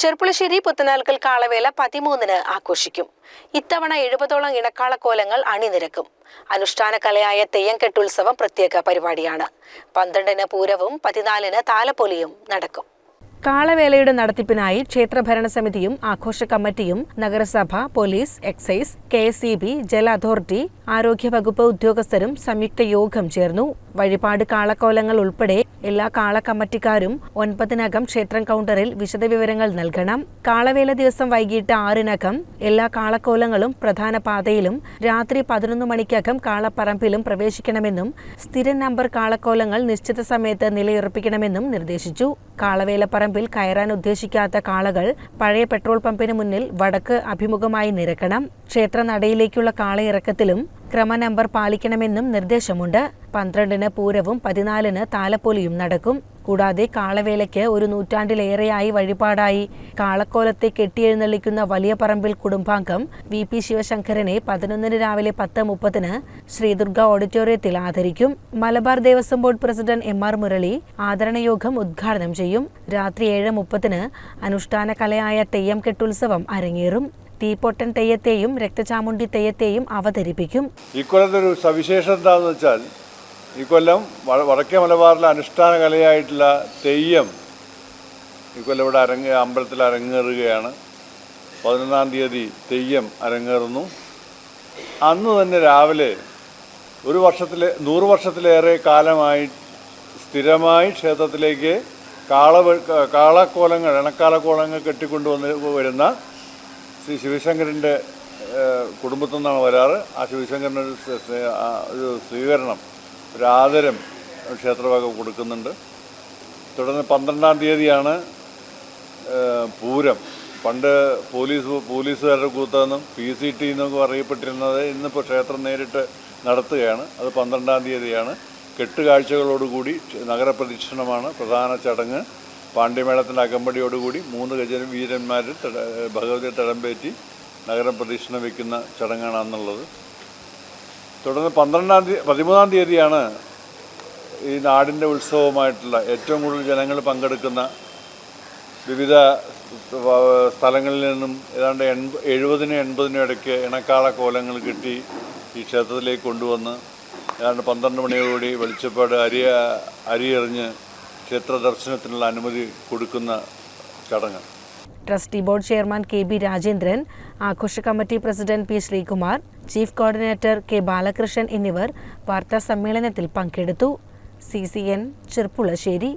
ചെർപ്പുളശ്ശേരി പുത്തനാൽക്കൽ കാളവേല പതിമൂന്നിന് ആഘോഷിക്കും. ഇത്തവണ എഴുപതോളം ഇണക്കാളക്കോലങ്ങൾ അണിനിരക്കും. അനുഷ്ഠാന കലയായ തെയ്യം കെട്ടുത്സവം പ്രത്യേക പരിപാടിയാണ്. പന്ത്രണ്ടിന് പൂരവും പതിനാലിന് താലപ്പൊലിയും നടക്കും. കാളവേലയുടെ നടത്തിപ്പിനായി ക്ഷേത്ര ഭരണസമിതിയും ആഘോഷ കമ്മിറ്റിയും നഗരസഭ police excise K S E B ജല അതോറിറ്റി ആരോഗ്യവകുപ്പ് ഉദ്യോഗസ്ഥരും സംയുക്ത യോഗം ചേർന്നു. വഴിപാട് കാളക്കോലങ്ങൾ ഉൾപ്പെടെ എല്ലാ കാള കമ്മിറ്റിക്കാരും ഒൻപതിനകം ക്ഷേത്രം കൗണ്ടറിൽ വിശദവിവരങ്ങൾ നൽകണം. കാളവേല ദിവസം വൈകിട്ട് ആറിനകം എല്ലാ കാളക്കോലങ്ങളും പ്രധാന പാതയിലും രാത്രി പതിനൊന്ന് മണിക്കകം കാളപ്പറമ്പിലും പ്രവേശിക്കണമെന്നും സ്ഥിര നമ്പർ കാളക്കോലങ്ങൾ നിശ്ചിത സമയത്ത് നിലയുറപ്പിക്കണമെന്നും നിർദ്ദേശിച്ചു. കാളവേലപ്പറമ്പിൽ കയറാൻ ഉദ്ദേശിക്കാത്ത കാളകൾ പഴയ പെട്രോൾ പമ്പിന് മുന്നിൽ വടക്ക് അഭിമുഖമായി നിരക്കണം. ക്ഷേത്ര നടയിലേക്കുള്ള കാളയിറക്കത്തിലും ക്രമനമ്പർ പാലിക്കണമെന്നും നിർദ്ദേശമുണ്ട്. പന്ത്രണ്ടിന് പൂരവും പതിനാലിന് താലപ്പൊലിയും നടക്കും. കൂടാതെ കാളവേലയ്ക്ക് ഒരു നൂറ്റാണ്ടിലേറെയായി വഴിപാടായി. കാളക്കോലത്തെ കെട്ടിയെഴുന്നള്ളിക്കുന്ന വലിയ പറമ്പിൽ കുടുംബാംഗം വി പി ശിവശങ്കരനെ പതിനൊന്നിന് രാവിലെ പത്ത് മുപ്പതിന് ശ്രീദുർഗ ഓഡിറ്റോറിയത്തിൽ ആദരിക്കും. Malabar Devaswom board president M R Murali ആദരണയോഗം ഉദ്ഘാടനം ചെയ്യും. രാത്രി ഏഴ് മുപ്പതിന് അനുഷ്ഠാന കലയായ തെയ്യം കെട്ടുത്സവം അരങ്ങേറും. തീപ്പൊട്ടൻ തെയ്യത്തെയും രക്തചാമുണ്ടി തെയ്യത്തെയും അവതരിപ്പിക്കും. ഇക്കൊല്ലത്തെ ഒരു സവിശേഷം എന്താണെന്ന് വെച്ചാൽ ഈ കൊല്ലം വടക്കേ മലബാറിലെ അനുഷ്ഠാന കലയായിട്ടുള്ള തെയ്യം ഇക്കൊല്ലം ഇവിടെ അരങ്ങ അമ്പലത്തിൽ അരങ്ങേറുകയാണ്. പതിനൊന്നാം തീയതി തെയ്യം അരങ്ങേറുന്നു. അന്ന് തന്നെ രാവിലെ ഒരു വർഷത്തിലെ നൂറ് വർഷത്തിലേറെ കാലമായി സ്ഥിരമായി ക്ഷേത്രത്തിലേക്ക് കാള കാളക്കോലങ്ങൾ ഇണക്കാളക്കോലങ്ങൾ കെട്ടിക്കൊണ്ടുവന്ന് വരുന്ന ശ്രീ ശിവശങ്കരന്റെ കുടുംബത്തിൽ നിന്നാണ് വരാറ്. ആ ശിവശങ്കരന് ഒരു സ്വീകരണം ഒരു ആദരം ക്ഷേത്രവക കൊടുക്കുന്നുണ്ട്. തുടർന്ന് പന്ത്രണ്ടാം തീയതിയാണ് പൂരം. പണ്ട് പോലീസ് പോലീസുകാരുടെ കൂത്തെന്നും പി സി ടി എന്നൊക്കെ അറിയപ്പെട്ടിരുന്നത് ഇന്നിപ്പോൾ ക്ഷേത്രം നേരിട്ട് നടത്തുകയാണ്. അത് പന്ത്രണ്ടാം തീയതിയാണ്. കെട്ടുകാഴ്ചകളോടുകൂടി നഗരപ്രദക്ഷിണമാണ് പ്രധാന ചടങ്ങ്. പാണ്ഡ്യമേളത്തിന്റെ അകമ്പടിയോടുകൂടി മൂന്ന് ഗജനും വീരന്മാർ ഭഗവതി തടമ്പേറ്റി നഗരം പ്രദക്ഷിണം വയ്ക്കുന്ന ചടങ്ങാണ് അന്നുള്ളത്. തുടർന്ന് പന്ത്രണ്ടാം തീയതി പതിമൂന്നാം തീയതിയാണ് ഈ നാടിന്റെ ഉത്സവമായിട്ടുള്ള ഏറ്റവും കൂടുതൽ ജനങ്ങൾ പങ്കെടുക്കുന്ന വിവിധ സ്ഥലങ്ങളിൽ നിന്നും ഏതാണ്ട് എൺപ എഴുപതിനും എൺപതിനും ഇടയ്ക്ക് ഇണക്കാള കോലങ്ങൾ കിട്ടി ഈ ക്ഷേത്രത്തിലേക്ക് കൊണ്ടുവന്ന് ഏതാണ്ട് പന്ത്രണ്ട് മണിയോടുകൂടി വെളിച്ചപ്പാട് അരി അരി എറിഞ്ഞ് ക്ഷേത്ര ദർശനത്തിനുള്ള അനുമതി കൊടുക്കുന്ന ചടങ്ങ്. Trustee board chairman K B Rajendran ആഘോഷ committee president P Sreekumar chief coordinator K Balakrishnan എന്നിവർ വാർത്താ സമ്മേളനത്തിൽ പങ്കെടുത്തു. C C N Cherpulassery.